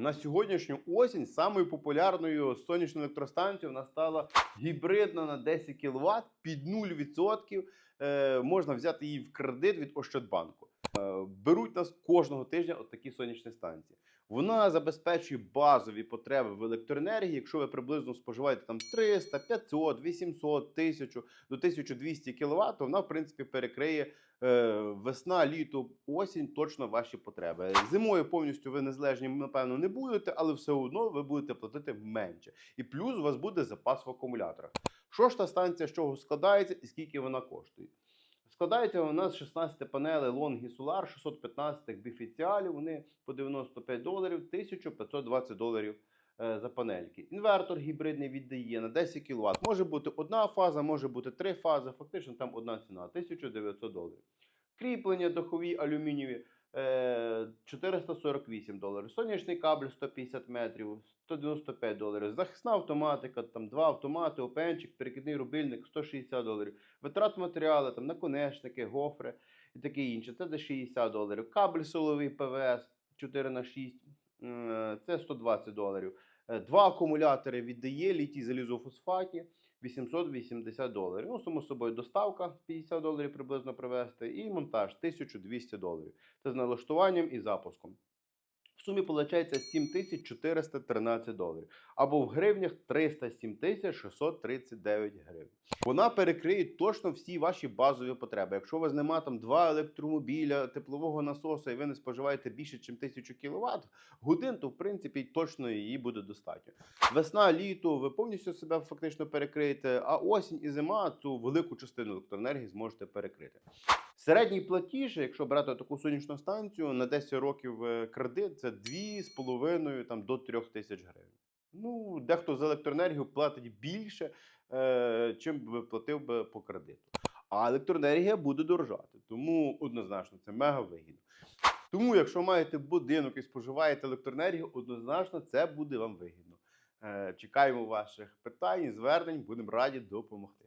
На сьогоднішню осінь самою популярною сонячною електростанцією вона стала гібридна на 10 кВт під 0%. Е, можна взяти її в кредит від Ощадбанку. Е, беруть нас кожного тижня от такі сонячні станції. Вона забезпечує базові потреби в електроенергії. Якщо ви приблизно споживаєте там 300, 500, 800, 1000 до 1200 кВт, то вона в принципі перекриє е, весна, літо, осінь точно ваші потреби. Зимою повністю ви незалежні, напевно, не будете, але все одно ви будете платити менше. І плюс у вас буде запас в акумуляторах. Що ж та станція з чого складається і скільки вона коштує? Складається у нас 16 панелей Longi Solar, 615 біфіціалів, вони по 95 доларів, 1520 доларів е, за панельки. Інвертор гібридний віддає на 10 кВт. Може бути одна фаза, може бути три фази, фактично там одна ціна 1900 доларів. Кріплення дохові алюмінієві 448 доларів. Сонячний кабель 150 метрів, 195 доларів. Захисна автоматика, там два автомати, опенчик, перекидний рубильник 160 доларів. Витрат матеріали, там наконечники, гофри і таке інше. Це десь 60 доларів. Кабель силовий ПВС 4 на 6 е, це 120 доларів. Е, Два акумулятори віддає літій залізофосфаті 880 доларів. Ну, само собою, доставка 50 доларів приблизно привезти, і монтаж 1200 доларів. Це з налаштуванням і запуском. В сумі виходить 7413 доларів. Або в гривнях 307 639 гривень. Вона перекриє точно всі ваші базові потреби. Якщо у вас нема там два електромобіля, теплового насоса, і ви не споживаєте більше, ніж 1000 кВт годин, то в принципі точно її буде достатньо. Весна, літо, ви повністю себе фактично перекриєте, а осінь і зима ту велику частину електроенергії зможете перекрити. Середній платіж, якщо брати таку сонячну станцію на 10 років е, кредит, це 2,5 там, до 3 тисяч гривень. Ну, дехто за електроенергію платить більше, е, чим би платив би по кредиту. А електроенергія буде дорожати. Тому однозначно це мега вигідно. Тому, якщо маєте будинок і споживаєте електроенергію, однозначно це буде вам вигідно. Е, чекаємо ваших питань, звернень, будемо раді допомогти.